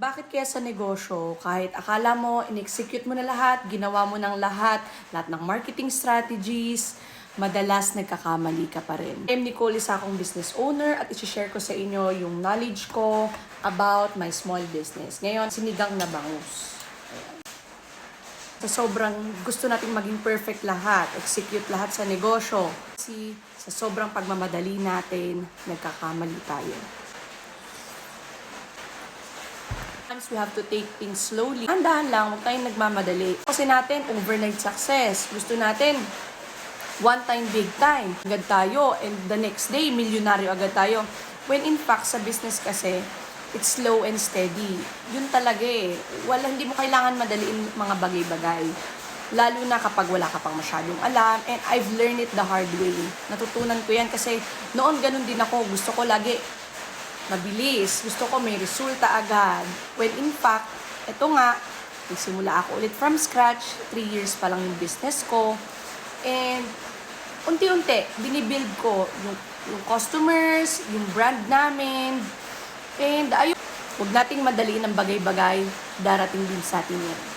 Bakit kaya sa negosyo, kahit akala mo, in-execute mo na lahat, ginawa mo ng lahat, lahat ng marketing strategies, madalas nagkakamali ka pa rin. I'm Nicole, isa akong business owner at isi-share ko sa inyo yung knowledge ko about my small business. Ngayon, sinigang na bangus. Sa sobrang gusto nating maging perfect lahat, execute lahat sa negosyo. Kasi sa sobrang pagmamadali natin, nagkakamali tayo. Sometimes we have to take things slowly. Andahan lang, huwag tayong nagmamadali. Kasi natin, overnight success. Gusto natin, one time, big time. Agad tayo, and the next day, milyonaryo agad tayo. When in fact, sa business kasi, it's slow and steady. Yun talaga eh. Wala, hindi mo kailangan madaliin mga bagay-bagay. Lalo na kapag wala ka pang masyadong alam. And I've learned it the hard way. Natutunan ko yan kasi noon ganun din ako. Gusto ko lagi mabilis. Gusto ko may resulta agad. When in fact, eto nga, nagsimula ako ulit from scratch. Three years pa lang yung business ko. And unti-unti, binibuild ko yung, yung customers, yung brand namin. And ayun, huwag nating madaliin ang bagay-bagay, darating din sa atin yan.